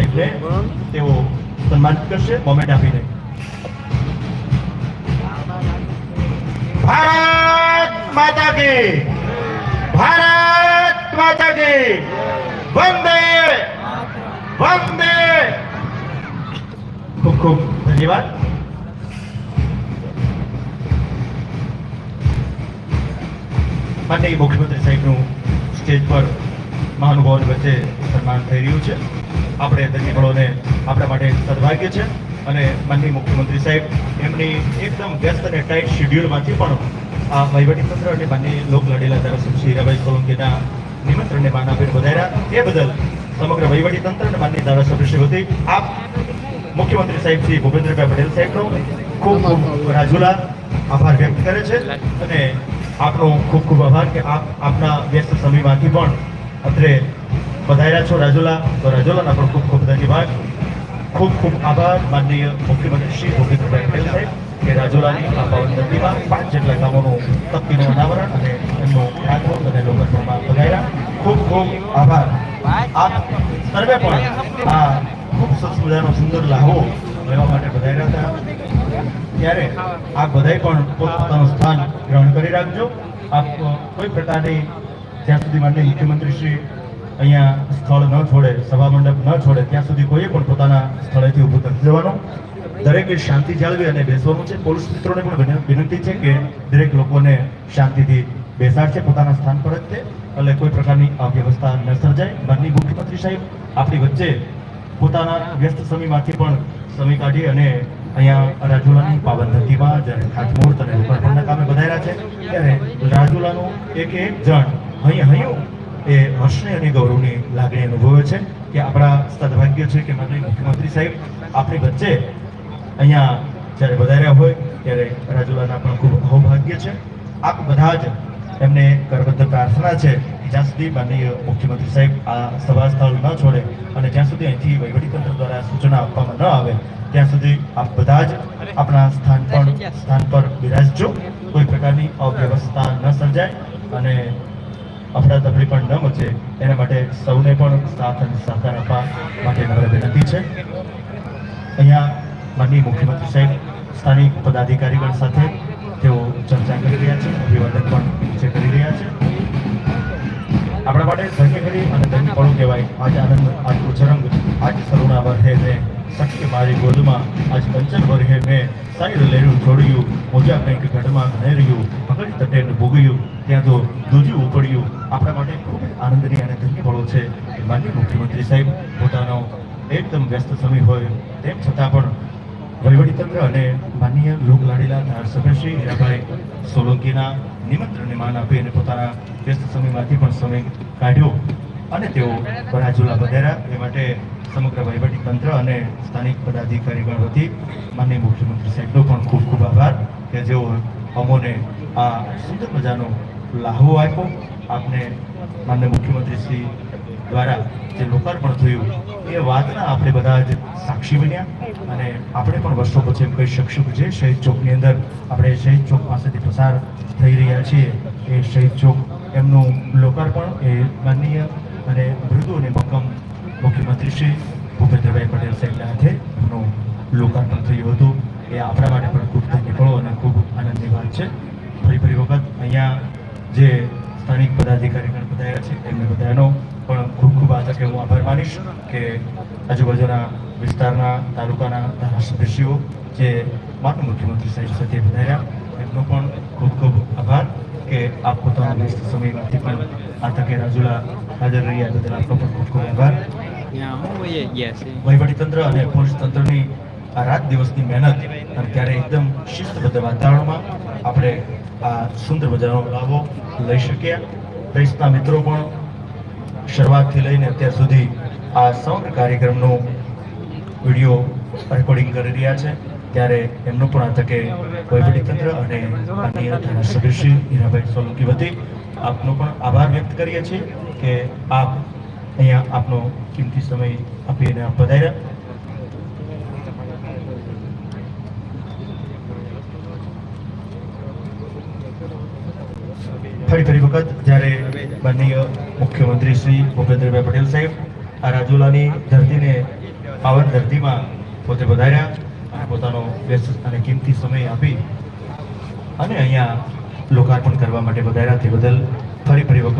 સાહેબને તેઓ સન્માનિત કરશે મોમેન્ટ આપીને ભારત માતા કી. ભારત માતા કી. વંદે. વંદે. ખૂબ ખૂબ ધન્યવાદ. માટે મુખ્યમંત્રી સાહેબનું સ્ટેજ પર મહાનુભાવોની વચ્ચે સન્માન થઈ રહ્યું છે. આપણે ધન્યફળોને આપણા માટે સદભાગ્ય છે અને માનનીય મુખ્યમંત્રી સાહેબ, એમની એકદમ વ્યસ્ત અને ટાઈટ શેડ્યુલમાંથી પણ આ વહીવટીતંત્ર અને માનનીય લડેલા ધારાસભ્ય શ્રી હીરાભાઈ સોલંકીના નિમંત્રણને માન આપીને વધાર્યા. એ બદલ સમગ્ર વહીવટીતંત્ર અને માનનીય ધારાસભ્ય શ્રી વતી આપ મુખ્યમંત્રી સાહેબ શ્રી ભૂપેન્દ્રભાઈ પટેલ સાહેબનો ખૂબ ખૂબ રાજુલા આભાર વ્યક્ત કરે છે. અને આપનો ખૂબ ખૂબ આભાર કે આપ આપના વ્યસ્ત સમયમાંથી પણ અત્રે પધાર્યા છો રાજુલા. તો રાજુલાના પણ ખૂબ ખૂબ ધન્યવાદ. ખૂબ ખૂબ આભાર માનનીય મુખ્યમંત્રી શ્રી ભૂપેન્દ્રભાઈ પટેલ કે રાજુલાની આ પાવન ધરતીમાં પાંચ જેટલા ગામોનું તકતીનું અનાવરણ અને એમનું આગમન અને લોકાર્પણમાં પધાર્યા ખૂબ ખૂબ આભાર. આપ સર્વે પણ આ ખૂબ સરસ મજાનો સુંદર લાહો લેવા માટે પધાર્યા હતા. ત્યારે આપ બધાય પણ પોતપોતાનું સ્થાન ગ્રહણ કરી રાખજો. આપ કોઈ પ્રકારની જ્યાં સુધી માન્ય મુખ્યમંત્રી શ્રી અહીંયા સ્થળ ન છોડે, સભા મંડપ ન છોડે, ત્યાં સુધી કોઈએ પણ પોતાના સ્થળેથી ઊભું નથી જવાનું દરેકે શાંતિ જાળવી અને બેસવાનું છે. પોલીસ મિત્રોને પણ વિન- વિનંતી છે કે દરેક લોકોને શાંતિથી બેસાડશે, પોતાના સ્થાન પર જ તે. એટલે કોઈ પ્રકારની અવ્યવસ્થા ન સર્જાય. માનની મુખ્યમંત્રી સાહેબ, આપણી વચ્ચે પોતાના વ્યસ્ત સમયમાંથી પણ સમય કાઢી અને અહીંયા રાજુલાની પાવન ધરતીમાં જ્યારે ખાતમુહૂર્ત અને લોકાર્પણના કામે વધાર્યા છે. ત્યારે રાજુલાનું એક એક જણ અહીં હૈયું એ હર્ષને અને ગૌરવની લાગણી અનુભવે છે કે આપણા સદભાગ્ય છે કે માનનીય મુખ્યમંત્રી સાહેબ આપણી વચ્ચે અહીંયા જ્યારે વધાર્યા હોય ત્યારે રાજુલાના પણ ખૂબ સૌભાગ્ય છે આપ બધા જ એમને કરબદ્ધ પ્રાર્થના છે જ્યાં સુધી માનનીય મુખ્યમંત્રી સાહેબ આ સભા સ્થળ ન છોડે અને જ્યાં સુધી અહીંથી વહીવટીતંત્ર દ્વારા સૂચના આપવામાં ન આવે ત્યાં સુધી આપ બધા જ આપણા સ્થાન પર સ્થાન પર બિરાજજો કોઈ પ્રકારની અવ્યવસ્થા ન સર્જાય અને અફડાતફડી પણ ન મચે. એના માટે સૌને પણ સાથ અને સહકાર આપવા માટે નમ્ર વિનંતી છે. અહીંયા માનનીય મુખ્યમંત્રી સાહેબ, સ્થાનિક પદાધિકારીગણ સાથે તેઓ ચર્ચા કરી રહ્યા છે, અભિવાદન પણ નીચે કરી રહ્યા છે. આપણા માટે ધન્ય કરી અને ધન્ય પણ કહેવાય. આજ આનંદ, આજ ઉછરંગ આજ સરુણાવર વર્હે મેં સખ્ય મારી ગોદમાં આજ પંચર વર્ગે મેં સાઈડ લેરું છોડ્યું, મોજા કંઈક ઘટમાં ઘનેર્યું પકડી તટે ભોગ્યું, ત્યાં તો દૂજી ઉપડ્યું. આપણા માટે ખૂબ આનંદની અને ધન્ય પળો છે માન્ય મુખ્યમંત્રી સાહેબ પોતાનો એકદમ વ્યસ્ત સમય હોય, તેમ છતાં પણ વહીવટીતંત્ર અને માનનીય લોકલાડીલા ધારાસભ્યશ્રી હીરાભાઈ સોલંકીના નિમંત્રણને માન આપી અને પોતાના વ્યસ્ત સમયમાંથી પણ સમય કાઢ્યો અને તેઓ રાજુલા પધાર્યા. એ માટે સમગ્ર વહીવટી તંત્ર અને સ્થાનિક પદાધિકારીગણ વતી માનનીય મુખ્યમંત્રી સાહેબનો પણ ખૂબ ખૂબ આભાર કે જેઓ અમોને આ સુંદર મજાનો લાહવો આપ્યો. આપને માનનીય મુખ્યમંત્રી શ્રી દ્વારા જે લોકાર્પણ થયું, એ વાતના આપણે બધા જ સાક્ષી બન્યા અને આપણે પણ વર્ષો પછી એમ કહી શકશું કે જે શહીદ ચોકની અંદર આપણે શહીદ ચોક પાસેથી પસાર થઈ રહ્યા છીએ, એ શહીદ ચોક એમનું લોકાર્પણ, એ માનનીય અને મૃદુ અને મક્કમ મુખ્યમંત્રી શ્રી ભૂપેન્દ્રભાઈ પટેલ સાહેબના હાથે એનું લોકાર્પણ થયું હતું. એ આપણા માટે પણ ખૂબ ધન્યફળો અને ખૂબ આનંદની વાત છે. ફરી ફરી વખત અહીંયા જે સ્થાનિક પદાધિકારીગણ બધાયા છે, એમને બધાનો પણ ખૂબ ખૂબ આ તકે હું આભાર માનીશ કે આજુબાજુના વિસ્તારના તાલુકાના ધારાસભ્યશ્રીઓ જે માનવ મુખ્યમંત્રી સાહેબ સાથે વધાર્યા એમનો પણ ખૂબ ખૂબ આભાર કે આપ પોતાના વ્યસ્ત સમયમાંથી પણ આ તકે રાજુલા હાજર રહ્યા બદલ આપનો પણ ખૂબ ખૂબ આભાર. વહીવટીતંત્ર અને પોલીસ તંત્રની આ રાત દિવસની મહેનત અને ત્યારે એકદમ શિસ્તબદ્ધ વાતાવરણમાં આપણે આ સુંદર મજાનો લાભો લઈ શક્યા પ્રેસના મિત્રો પણ શરૂઆતથી લઈને અત્યાર સુધી આ સમગ્ર કાર્યક્રમનું વીડિયો રેકોર્ડિંગ કરી રહ્યા છે. ત્યારે એમનું પણ આ તકે વહીવટીતંત્ર અને અન્ય ધારાસભ્યશ્રી હીરાભાઈ સોલંકી વતી આપનો પણ આભાર વ્યક્ત કરીએ છીએ કે આપ અહીંયા આપનો કિંમતી સમય આપીને આપ વધાર્યા ફરી ફરી વખત જ્યારે માનનીય મુખ્યમંત્રી શ્રી ભૂપેન્દ્રભાઈ પટેલ સાહેબ આ રાજુલાની ધરતીને પાવન ધરતીમાં પોતે વધાર્યા અને પોતાનો વ્યસ્ત અને કિંમતી સમય આપી અને અહીંયા લોકાર્પણ કરવા માટે વધાર્યા તે બદલ ફરી ફરી વખત